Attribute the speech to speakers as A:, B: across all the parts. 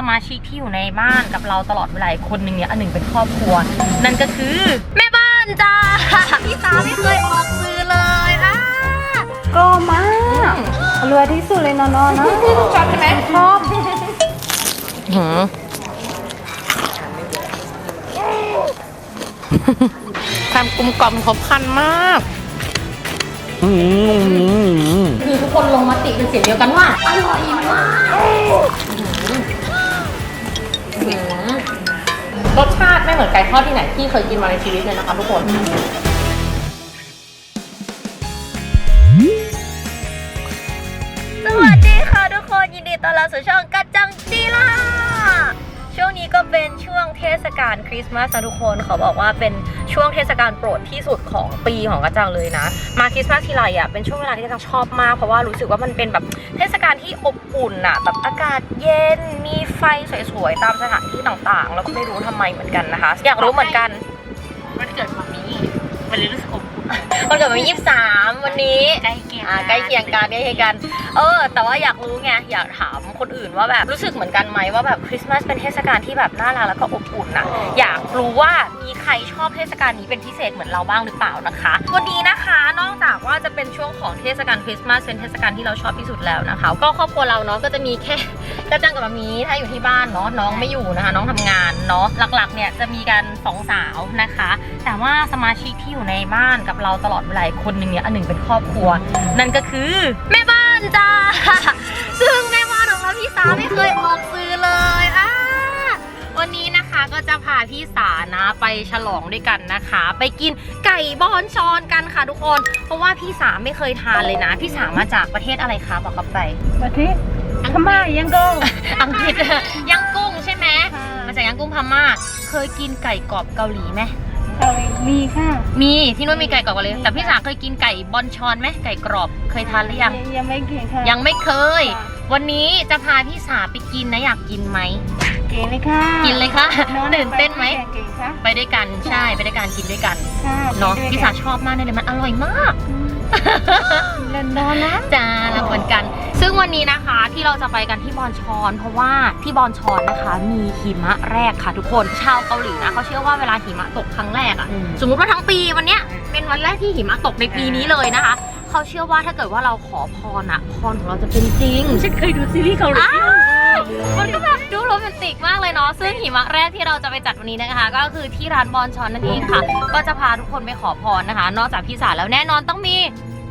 A: สมาชิกที่อยู่ในบ้านกับเราตลอดเวลาอีกคนหนึ่งเนี่ยอันหนึ่งเป็นครอบครัว นั่นก็คือ แม่บ้านจ้าพี่สาวไม่เคยออกสื่อเลยอะ
B: ก็มากรวยที่สุดเลยเนอนๆนะชอบใช่ไหมชอบ
A: หืมความกลมกล่อมของพันมากคือทุกคนลงมติเป็นเสียงเดียวกันว่าอร่อยมาก รสชาติไม่เหมือนไก่ทอดที่ไหนที่เคยกินมาในชีวิตเลยนะคะทุกคนสวัสดีค่ะทุกคนยินดีต้อนรับสู่ช่องกัจจังจีล่าช่วงนี้ก็เป็นช่วงเทศกาลคริสต์มาสนะทุกคนเขาบอกว่าเป็น ช่วงเทศกาลโปรดที่สุดของปีของกัจจังเลยนะ มาคริสต์มาสทีไรอะเป็นช่วงเวลาที่กัจจังชอบมากเพราะว่ารู้สึกว่ามันเป็นแบบเทศกาลที่อบอุ่นอะแบบอากาศเย็นมีไฟสวยๆตามสถานที่ต่างๆ แล้วก็ไม่รู้ทำไมเหมือนกันนะคะ อยากรู้เหมือนกัน
C: วันเกิดมามีมันเลยรู้สึกอบอุ่น
A: วันเกิดวันที่23วันนี้
C: ใกล้เคียง
A: อ่าใกล้เคียงกันใกล้เคียงกัน เออ แต่ว่าอยากรู้ไงอยากถามคนอื่นว่าแบบรู้สึกเหมือนกันไหมว่าแบบคริสต์มาสเป็นเทศกาลที่แบบน่ารักแล้วก็อบอุ่นนะอยากรู้ว่ามีใครชอบเทศกาลนี้เป็นพิเศษเหมือนเราบ้างหรือเปล่านะคะ วันนี้นะคะนอกจากว่าจะเป็นช่วงของเทศกาลคริสต์มาสเป็นเทศกาลที่เราชอบที่สุดแล้วนะคะ ก็ครอบครัวเราเนาะก็จะมีแค่กระจังกับมามีถ้าอยู่ที่บ้านเนาะน้องไม่อยู่นะคะ น้องทำงานเนาะหลักๆเนี่ยจะมีกันสองสาวนะคะ แต่ว่าสมาชิกที่อยู่ในบ้านกับเราตลอดเวลาอีกคนหนึ่งเนี่ยอันหนึ่งเป็นครอบครัว นั่นก็คือแม่บ้านจ้าซึ่งแม่บ้านของเราพี่สาวไม่เคยออกสื่อเลยอะวันนี้นะคะก็จะพาพี่สานะไปฉลองด้วยกันนะคะ ไปกินไก่บอนชอนกันค่ะทุกคน เพราะว่าพี่สาไม่เคยทานเลยนะ พี่สามาจากประเทศอะไรคะบอกกับไป
B: มาที่พม่ายังก็
A: อังกฤษย่างกุ้งใช่ไหมมาจากย่างกุ้งพม่าเคยกินไก่กรอบเกาหลีไหม
B: มีค่ะ
A: มีที่นู่นมีไก่กรอบเกาหลีแต่พี่สาเคยกินไก่บอนชอนไหมไก่กรอบเคยทานหรือยัง
B: ยังไม่เก่งค่ะ
A: ยังไม่เคย วันนี้จะพาพี่สาไปกินนะอยากกินไหม
B: เก่งเลยค่ะ
A: กินเลยค่ะตื่นเต้นไหม
B: เก่งค่ะ
A: ไปด้วยกันใช่ไปด้วยกันกินด้วยกัน
B: ค่ะ
A: เนาะพี่สาชอบมากเลยมันอร่อยมาก
B: เล่นนอนนะ
A: จ้ารักเหมือนกัน ซึ่งวันนี้นะคะที่เราจะไปกันที่บอนชอน เพราะว่าที่บอนชอนนะคะ มีหิมะแรกค่ะทุกคน ชาวเกาหลีนะเขาเชื่อว่าเวลาหิมะตกครั้งแรกอะ
B: อืม
A: สมมุติว่าทั้งปีวันเนี้ยเป็นวันแรกที่หิมะตกในปีนี้เลยนะคะ เขาเชื่อว่าถ้าเกิดว่าเราขอพรอะพรของเราจะเป็นจริง
C: ฉันเคยดูซีรีส์เกาหลี
A: อ้าว มันก็แบบดูโรแมนติกมากเลยเนาะ ซึ่งหิมะแรกที่เราจะไปจัดวันนี้นะคะ ก็คือที่ร้านบอลชอนนั่นเองค่ะ ก็จะพาทุกคนไปขอพรนะคะ นอกจากพี่สาแล้วแน่นอนต้องมี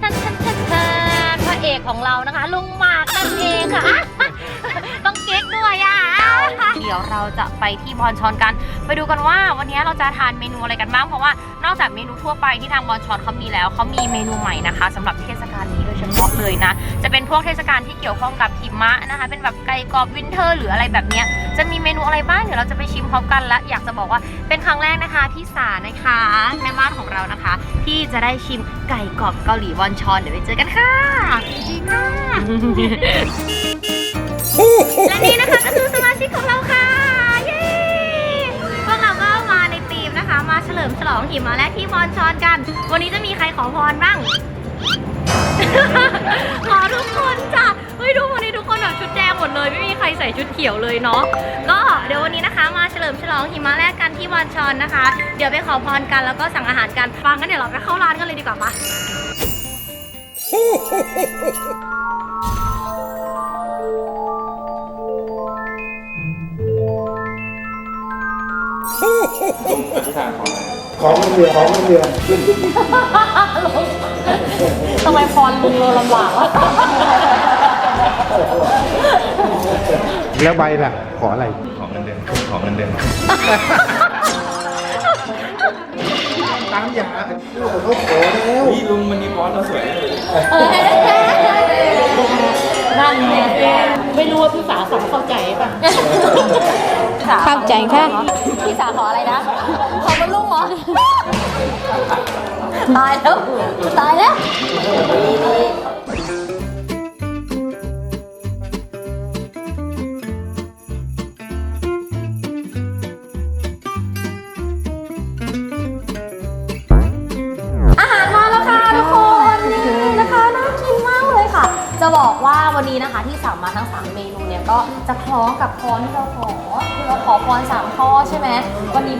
A: ท่านท่านท่านท่านพระเอกของเรานะคะ ลุงหมากนั่นเองค่ะ เดี๋ยวเราจะไปที่บอนชอนกัน ไปดูกันว่าวันนี้เราจะทานเมนูอะไรกันบ้างเพราะว่านอกจากเมนูทั่วไปที่ทางบอนชอนเขามีแล้วเขามีเมนูใหม่นะคะสำหรับเทศกาลนี้โดยเฉพาะเลยนะ จะเป็นพวกเทศกาลที่เกี่ยวข้องกับหิมะนะคะ เป็นแบบไก่กรอบวินเทอร์ หรืออะไรแบบนี้จะมีเมนูอะไรบ้างเดี๋ยวเราจะไปชิมพร้อมกันและอยากจะบอกว่าเป็นครั้งแรกนะคะที่สานะคะแม่บ้านของเรานะคะ ที่จะได้ชิมไก่กรอบเกาหลีวอนชอนเดี๋ยวไปเจอกันค่ะดีมาก และนี่นะคะก็คือสมาชิกของเราค่ะ เย้ พวกเราก็มาในทีมนะคะ มาเฉลิมฉลองหิมะและที่บอนชอนกัน วันนี้จะมีใครขอพรบ้าง ขอทุกคนจ้ะเฮ้ยทุกวันนี้ทุกคนแบบชุดแดงหมดเลย ไม่มีใครใส่ชุดเขียวเลยเนาะ ก็เดี๋ยววันนี้นะคะ มาเฉลิมฉลองหิมะแรกกันที่บอนชอนนะคะ เดี๋ยวไปขอพรกันแล้วก็สั่งอาหารกันฟังกันเดี๋ยวเราไปเข้าร้านกันเลยดีกว่าปะ
D: ของมันเรือของมันเรือ
A: ทำไมพรลุงเราลำบากวะ
D: แล้วใบล่ะ ขออะไร
E: ของเงินเดือนของเงินเดือน
D: ตามยาลูกเขาขอแล้ว
E: นี่ลุงมันนี่บอสเราสวย
A: นั่นไง
C: ไม่รู้ว่าพี่สาวสับเข้าใจป่ะ
B: เข้าใจค่ะ
A: พี่สาวขออะไรนะ ขอบรรลุงเหรอ ตายแล้ว ตายแล้ว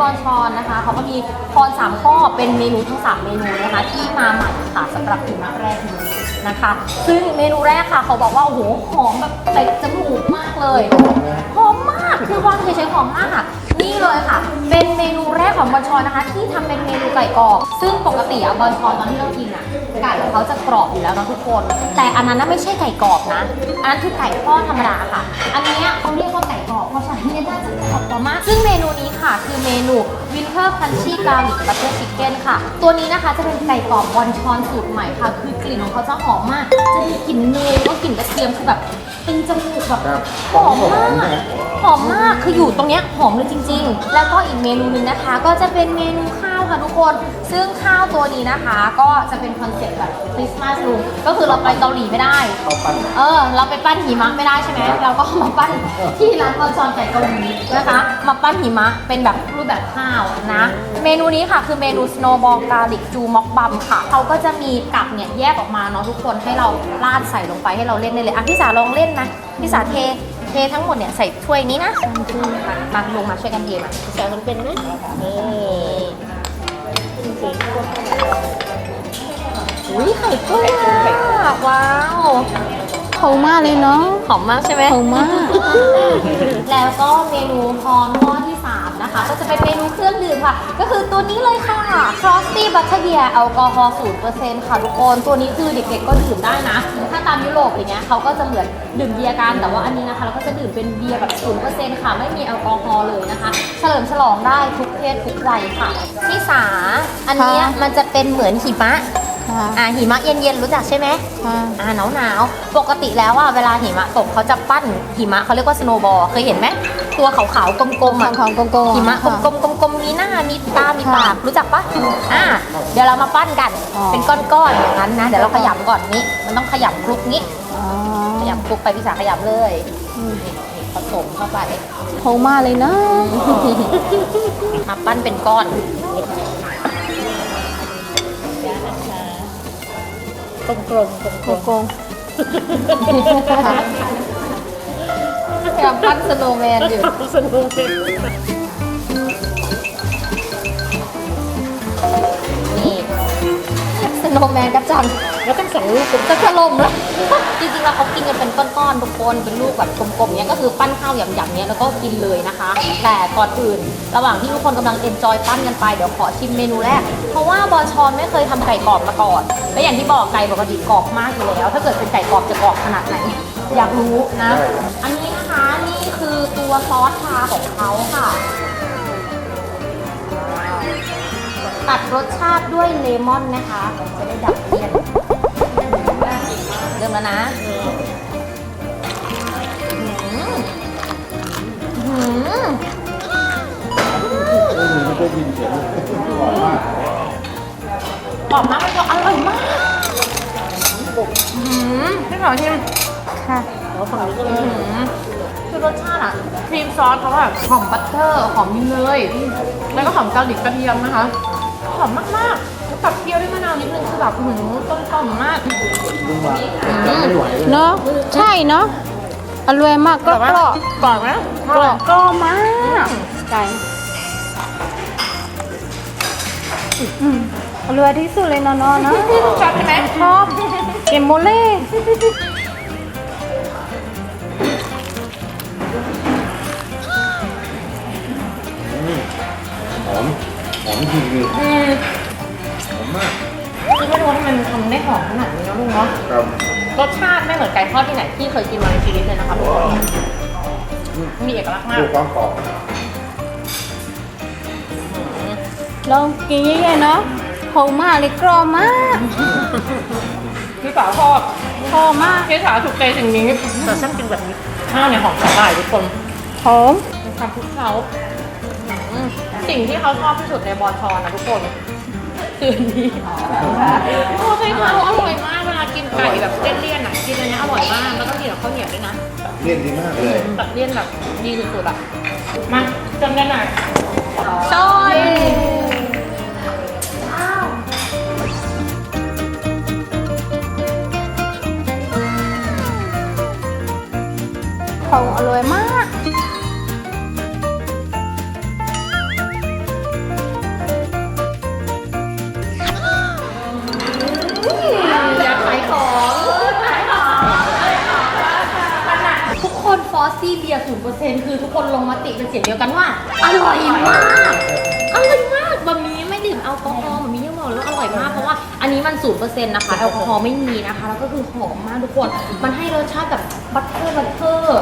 A: บอลชอนนะคะเขาก็มีพรสามข้อเป็นเมนูทั้ง3เมนูนะคะที่มาใหม่ค่ะสำหรับหิมะแรกนี้นะคะ ซึ่งเมนูแรกค่ะเขาบอกว่าโอ้โหหอมแบบเตะจมูกมากเลยหอมมากคือควางเฉยๆหอมมากค่ะนี่เลยค่ะ เป็นเมนูแรกของบอลชอนนะคะ ที่ทำเป็นเมนูไก่กรอบ ซึ่งปกติอะบอลชอนตอนที่เรากินอะไก่ของเขาจะกรอบอยู่แล้วนะทุกคน แต่อันนั้นไม่ใช่ไก่กรอบนะ อันนั้นคือไก่ทอดธรรมดาค่ะ อันนี้เขาเรียกว่า เพราะฉะนั้นเนี่ยน่าจะกรอบกว่ามาก ซึ่งเมนูนี้ค่ะ คือเมนู Winter Crunchy Garlic Butter Chicken ค่ะ ตัวนี้นะคะจะเป็นไก่กรอบบอลชอนสูตรใหม่ค่ะ คือกลิ่นของเขาจะหอมมาก จะมีกลิ่นเนยแล้วก็กลิ่นกระเทียมคือแบบเป็นจมูกแบบ
D: ครับ
A: หอมมาก หอมมากคืออยู่ตรงเนี้ยหอมเลยจริง ๆ แล้วก็อีกเมนูหนึงนะคะ ก็จะเป็นเมนูข้าวค่ะทุกคน ซึ่งข้าวตัวนี้นะคะ ก็จะเป็นคอนเซ็ปต์แบบคริสต์มาสลุงก็คือเราไปเกาหลีไม่ได้
D: ข้าวปั้น
A: เออ เราไปปั้นหิมะไม่ได้ใช่ไหม เราก็มาปั้นที่ร้านบอลชอนไก่เกาหลีนะคะ มาปั้นหิมะเป็นแบบรูปแบบข้าวนะ เมนูนี้ค่ะคือเมนู snowball garlic จูม็อกบัมค่ะ เขาก็จะมีกับเนี่ยแยกออกมาเนาะทุกคนให้เราราดใส่ลงไปให้เราเล่นได้เลย อะพี่สาลองเล่นนะพี่สาเท เททั้งหมดเนี่ยใส่ถ้วยนี้นะมามาลงมาช่วยกันเทมาพี่สาทำเป็นนะนี่อุ้ยไข่กุ้งอะว้าว
B: หอมมากเลยเนาะ
A: หอมมากใช่ไหม
B: หอมมาก
A: แล้วก็เมนูพรข้อที่3 นะคะ ก็จะเป็นเมนูเครื่องดื่มค่ะ ก็คือตัวนี้เลยค่ะ Frosty Butterbeer แอลกอฮอล์0%ค่ะทุกคน ตัวนี้คือเด็กๆก็ดื่มได้นะ ถ้าตามยุโรปอย่างเงี้ยเขาก็จะเหมือนดื่มเบียร์กัน แต่ว่าอันนี้นะคะ เราก็จะดื่มเป็นเบียร์แบบ0%ค่ะ ไม่มีแอลกอฮอล์เลยนะคะ เฉลิมฉลองได้ทุกเพศทุกวัยค่ะที่สาอันเนี้ย
B: ค่ะ
A: มันจะเป็นเหมือนหิมะ
B: ค่ะ
A: อ่าหิมะเย็นๆรู้จักใช่ไหม
B: ค่ะ
A: อ่าหนาวหนาวๆปกติแล้วอะเวลาหิมะตกเขาจะปั้นหิมะเขาเรียกว่าสโนว์บอลเคยเห็นไหมตัวขาวๆกลมๆอะ
B: ขาวๆกลมๆ
A: หิมะก
B: ค่ะ
A: ลมๆกลมๆมีหน้า มีตา มี
B: ค่ะ
A: ปาก รู้จักปะอ่า เดี๋ยวเรามาปั้นกัน
B: อ๋อ
A: เป็นก้อนๆอย่างนั้นนะ เดี๋ยวเราขยำก่อนนี้ มันต้องขยำคลุกนี้
B: อ๋อ
A: ขยำคลุกไปพี่สาขยำเลย
B: อืม
A: นี่นี่ผสมเข้าไป
B: หอมมากเลยเนาะ
A: มาปั้นเป็นก้อน กลมๆกลมๆ
B: โกโกง
A: พยายามปั้นสโนว์แมนอยู่นี่สโนว์แมนกระจังแล้วต้องสองลูกจะถล่มแล้ว จริงๆแล้วเขากินกันเป็นก้อนๆทุกคนเป็นลูกแบบกลมๆเนี้ยก็คือปั้นข้าวหยำๆเนี้ยแล้วก็กินเลยนะคะ แต่ก่อนอื่น ระหว่างที่ทุกคนกำลังเอนจอยปั้นกันไปเดี๋ยวขอชิมเมนูแรก เพราะว่าบอลชอนไม่เคยทำไก่กรอบมาก่อน และอย่างที่บอกไก่ปกติกรอบมากอยู่แล้ว ถ้าเกิดเป็นไก่กรอบจะกรอบขนาดไหน อยากรู้นะ อันนี้นะคะนี่คือตัวซอสชาของเขาค่ะ ตัดรสชาติด้วยเลมอนนะคะ จะได้ดับเลี่ยนเริ่มแล้วนะอื้อหือ
D: ไม่ได้ยินเสียงหวานมาก
A: กรอบมากมันจะอร่อยมากอื้อหือพี่ขอชิม
B: ค่ะ
A: อื้อหือคือรสชาติอะครีมซอสเขาแบบหอมบัตเตอร์หอมเนยแล้วก็หอมเกาหลีกระเทียมนะคะหอมมากๆแล้วกับเคี่ยวด้วยมะนาวนิดนึงคือแบบหืมต้นกล่อมมาก
D: ลุงมาไม่ไหวเลย
B: เนาะใช่เนาะอร่อยมากก็กรอบ
A: กรอบไหม
B: กรอบกรอบมากไก่อืมอ ร่อยที่สุดเลยนาะนาะเนะ
A: ชอบใช่ไหม
B: ชอบเกมโมเล่
D: หอมหอมจริงเลยหอมมาก
A: คือไม่รู้ว่าทำไมมันทำได้หอมขนาดนี้นะลุงเนาะ
D: ครับ
A: รสชาติไม่เหมือนไก่ทอดที่ไหนที่เคยกินมาในชีวิตเลยนะคะทุกคนมีเอกลักษณ์มาก
D: ดูความกรอบ
B: ลองกินเยอะๆเนาะ หอมมากเลยกรอบมาก
A: พี่สาวชอบ
B: หอมมาก
A: พี่สาวถูกใจสิ่งนี้แต่ฉันกินแบบนี้ข้าวเนี่ยหอมสาหร่ายทุกคน
B: หอม
A: มีความคลุกเคล้าสิ่งที่เขาชอบที่สุดในบอชอนนะทุกคนคือนนี้โอ้ใช่เขาอร่อยมากเวลากินไก่แบบเลี่ยนๆอะกินอันนี้อร่อยมากแล้วก็กินกับข้าวเหนียวด้วยนะ
D: เลี่ยนดีมากเลย
A: แบบเลี่ยนแบบดีสุดๆอะมาจำกันหน่อ มากเพราะว่าอันนี้มันศูนย์เปอร์เซ็นต์นะคะแอลกอฮอล์ไม่มีนะคะ แล้วก็คือหอมมากทุกคน มันให้รสชาติแบบบัตเตอร์บัตเตอร์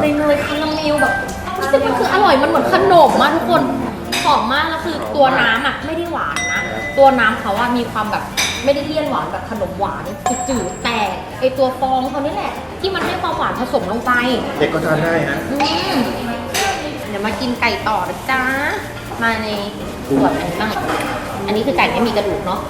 A: เนยเนยคาราเมลแบบซึ่งมันคืออร่อยมันเหมือนขนมมากทุกคนหอมมากแล้วคือตัวน้ำอะไม่ได้หวานนะตัวน้ำเขาว่ามีความแบบไม่ได้เลี่ยนหวานแบบขนมหวานจืดๆแต่ไอตัวฟองเขานี่แหละ ที่มันให้ความหวานผสมลงไป
D: เด็กก็ทานได้ฮะ
A: อืมเดี๋ยวมากินไก่ต่อนะจ๊ะมาในส่วนไหนบ้าง อันนี้คือไก่ไม่มีกระดูกเนาะ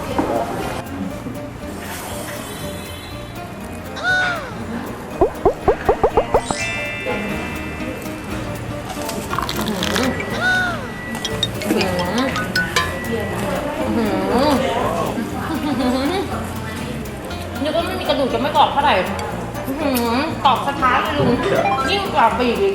A: นึกว่าไม่มีกระดูกจะไม่กรอบเท่าไหร่กรอบสะท้านเลยลุงยิ่งกว่าปีกอีก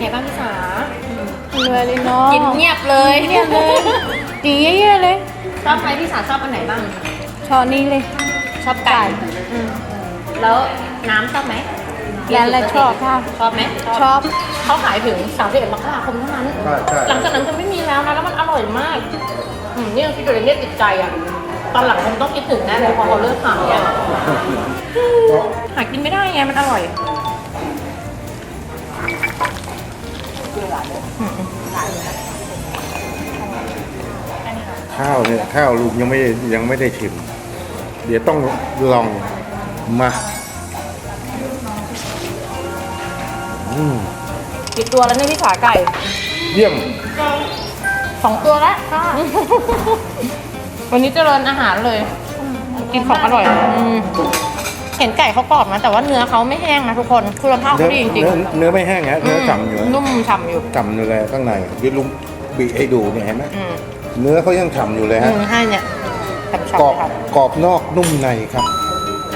A: ไงบ้างพี่สา
B: อร่อยเลยเนาะ
A: กินเงียบเลย
B: เงียบเลยกินเยอะๆเลย
A: ชอบไหมพี่สาชอบอันไหนบ้าง
B: ช้อนนี้เลย
A: ชอบไก่อืมแล้วน้ำชอบไหม
B: แล้วอะไรชอบค่ะ
A: ชอบไหม
B: ชอบ
A: เขาขายถึง31มกราคมเท่านั้น
D: ใช่ใช่
A: หลังจากนั้นจะไม่มีแล้วนะแล้วมันอร่อยมากอืมนี่เราคิดดูเลยเนี่ยติดใจอะตอนหลังผมต้องคิดถึงแน่เลยพอเขาเลิกขายอะหากินไม่ได้ไงมันอร่อย
D: ข้าวเนี่ยข้าวลุงยังไม่ได้ยังไม่ได้ชิม เดี๋ยวต้องลองมาอืม
A: กี่ตัวแล้วเนี่ยพี่ขาไก่
D: เยี่ยม
A: สองตัวแล้วค่ะวันนี้เจริญอาหารเลย กินของอร่อยอืม เห็นไก่เขากรอบนะ แต่ว่าเนื้อเขาไม่แห้งนะทุกคนคุณภาพ
D: เนื้
A: เขา
D: อ
A: ดีจริง
D: เนื้อเนื้อไม่แห้งฮะ
A: ๆ
D: เนื้อฉ่ำอยู่
A: นุ่มฉ่ำอยู่
D: ฉ่ำอยู่เลยข้างในเดี๋ยวลุงบีให้ดูเนี่ยเห็นไหม
A: อืม
D: เนื้อเขายังฉ่ำอยู่เลย
A: อื
D: ฮะ
A: มให้เนี่ยฉ่ำ
D: กรอบ
A: ๆครับ
D: กรอบนอกนุ่มในครับ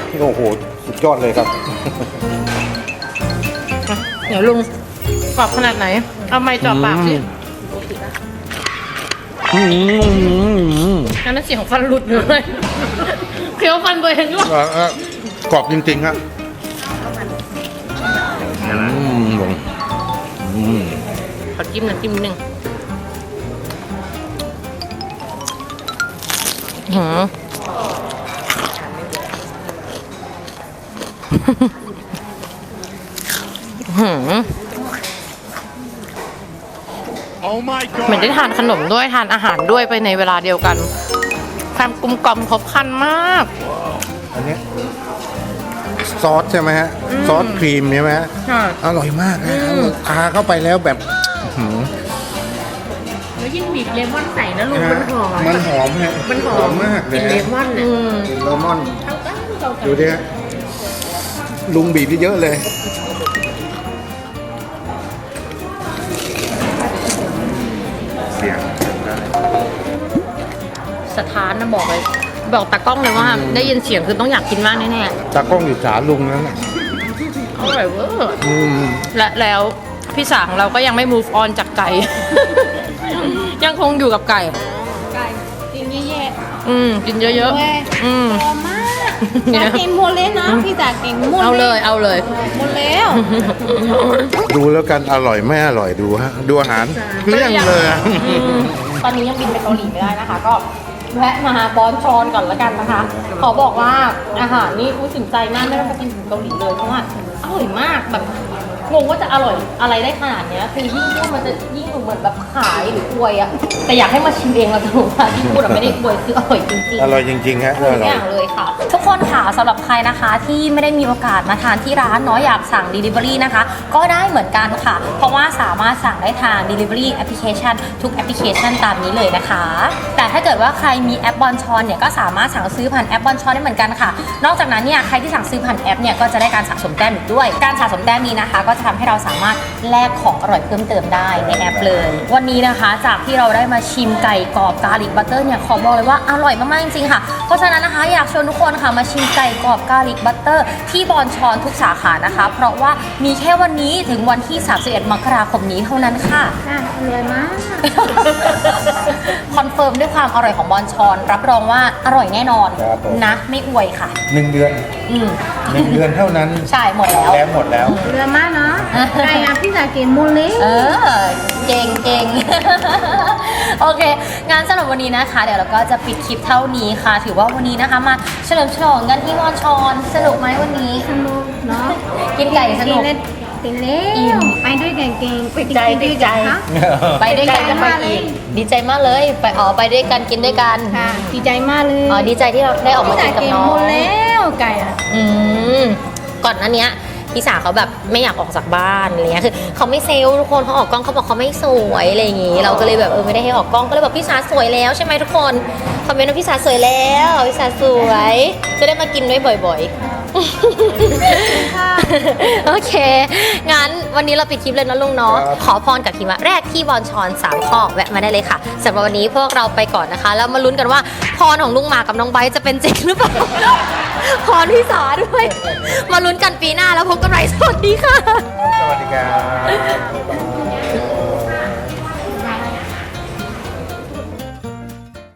D: ที่โอ้โหสุดยอดเลยครับ
A: อะเดี๋ยวลุงกรอบขนาดไหน เอาไม้จ่อปากสิ
D: อืม อืม
A: นั่นนะเสียงฟันหลุดเลยเคี้ยวฟันตัวเองด้วย
D: เอ่อเอ่อ กรอบจริงๆครับอืมลงอืม
A: ขอจิ้มน้ำจิ้มนิดนึงหือหือเหมือนได้ทานขนมด้วยทานอาหารด้วยไปในเวลาเดียวกันความกลมกล่อมครบครันมาก
D: อันนี้ ซอสใช่ไหมฮะซอสครีมใช่ไหมฮะ
A: ค่ะ
D: อร่อยมากนะทาเข้าไปแล้วแบบอื้อหือ
C: แล้วยิ่งบีบเลมอนใส่นะลุงมันหอม
D: มันหอมฮะ
C: มันหอม
D: มากเลย
C: กินเล
D: ฮะ
C: มอน
A: อื
C: เนี่ย
A: ม
D: กลินเลมอน
C: เอาตั้งเรากัน
D: ดูดิฮะลุงบีบเยอะเลย เสียงได้
A: สถานนะบอกเลย บอกตากล้องเลยว่า ได้ยินเสียงคือต้องอยากกินมากแน่
D: ตากล้องอยู่ขาลุงนั่นน่ะ
A: ๆอร่อยเวอร์
D: อืม
A: และแล้วพี่สางเราก็ยังไม่ move on จากไก่ ยังคงอยู่กับไก่
B: ไก่กินเยอะ
A: อืมกินเยอะ
B: ๆเว้ย
A: ๆอืม
B: พอมากอยากกินหมดเลยนะพี่จ๋ากินหมด
A: เอาเลยเอาเลย
B: หมดแล้ว
D: ดูแล้วกันอร่อยไม่อร่อยดูฮะ ดูอาหารเกลี้ยงเลยอะ
A: อืมตอนนี้ยังบินไปเกาหลีไม่ได้นะคะ ก็ แวะมาบอนชอนก่อนละกันนะคะ ขอบอกว่าอาหารนี่อู้สินใจมากไม่ต้องไปกินถึงเกาหลีเลยเพราะว่าอร่อยมากแบบ งงว่าจะอร่อยอะไรได้ขนาดเนี้ยคือยิ่งพูดมันจะยิ่งดูเหมือนแบบขายหรืออวยอะแต่อยากให้มาชิมเองเราจะรู้ว่าที่พูดอะไม่ได้อวยคืออร่อยจริงๆ
D: อร่อยจริงๆฮะ
A: ทุ
D: อกร่
A: อ
D: อย
A: ย่างเลยค่ะ ทุกคนค่ะสำหรับใครนะคะที่ไม่ได้มีโอกาสมาทานที่ร้านเนาะอยากสั่ง Delivery นะคะ ก็ได้เหมือนกันค่ะ เพราะว่าสามารถสั่งได้ทาง Delivery Application ทุกแอปพลิเคชันตามนี้เลยนะคะ แต่ถ้าเกิดว่าใครมีแอปบอลชอนเนี่ยก็สามารถสั่งซื้อผ่านแอปบอลชอนได้เหมือนกันค่ะ นอกจากนั้นเนี่ยใครที่สั่งซื้อผ่านแอปเนี่ยก็จะได้การสะสมแต้มอีกด้วย การสะสมแต้มนี้นะคะ ก็จะทำให้เราสามารถแลกของอร่อยเพิ่มเติมได้ในแอปเลย วันนี้นะคะจากที่เราได้มาชิมไก่กรอบกาลิกบัตเตอร์เนี่ยขอบอกเลยว่าอร่อยมากๆจริงๆค่ะเพราะฉะนั้นนะคะอยากชวนทุกคนค่ะมาชิมไก่กรอบกาลิกบัตเตอร์ ที่บอนชอนทุกสาขานะคะ เพราะว่ามีแค่วันนี้ถึงวันที่ 31 มกราคมนี้เท่านั้นค่ะ
B: อะอร่อยมาก
A: คอนเฟิร์มด้วยความอร่อยของบอนชอน รับรองว่าอร่อยแน่นอน
D: ครับผม
A: นะ ไม่อวยค่ะ
D: หนึ่งเดือน
A: อืม
D: หนึ่งเดือนเท่านั้น
A: ใช่หมดแล้ว
D: แล้วหมดแล้ว
B: อร่อยมากเนาะไก่อะพี่สาวกินหมดเลย
A: เออ เก่งเก่ง โอเค งานสำหรับวันนี้นะคะ เดี๋ยวเราก็จะปิดคลิปเท่านี้ค่ะ ถือว่าวันนี้นะคะมาเฉลิมฉลองกันที่มอนชอนสนุกไหมวันนี้
B: สนุกเนาะ
A: กินไก่สนุก
B: กินเล่นกินเล่
A: อิ่ม
B: ไปด้วยกันเก่งไป
C: ใจ
B: กิน
C: ดี
B: ด้วย
C: ใจ
B: กันคะ
A: ไปด้วยกัน
B: ดีใจ
A: จะไป
B: มากเลย
A: อีกดีใจมากเลยไปอ๋อไปด้วยกันกินด้วยกัน
B: ค่ะดีใจมากเลย
A: อ๋อดีใจที่เราได้ออกมา
B: พี่
A: กิ
B: สานว
A: กับ
B: กิน
A: น้อ
B: หม
A: ง
B: ดแล้วไก่อะ
A: อืมก่อนหน้าเนี้ย พี่สาเขาแบบไม่อยากออกจากบ้านอะไรเงี้ยคือเขาไม่เซลล์ทุกคนเขาออกกล้องเขาบอกเขาไม่สวยอะไรอย่างงี้ เราก็เลยแบบเออไม่ได้ให้ออกกล้องก็เลยบอกพี่สาสวยแล้วใช่ไหมทุกคนคอมเมนต์ว่าพี่สาสวยแล้วพี่สาสวย จะได้มากินด้วยบ่อย ๆ โอเค งั้นวันนี้เราปิดคลิปเลยนะลุงเนาะ
D: ครับ
A: ขอพรกับทีมะแรกที่บอลชอน 3 ข้อแวะมาได้เลยค่ะสำหรับวันนี้พวกเราไปก่อนนะคะ แล้วมาลุ้นกันว่าพรของลุงหมากับน้องไบร์ทจะเป็นจริงหรือเปล่า พรพี่สาด้วย มาลุ้นกันปีหน้าแล้วพบกันใหม่สวัสดีค่ะ
D: สวัสดีครับ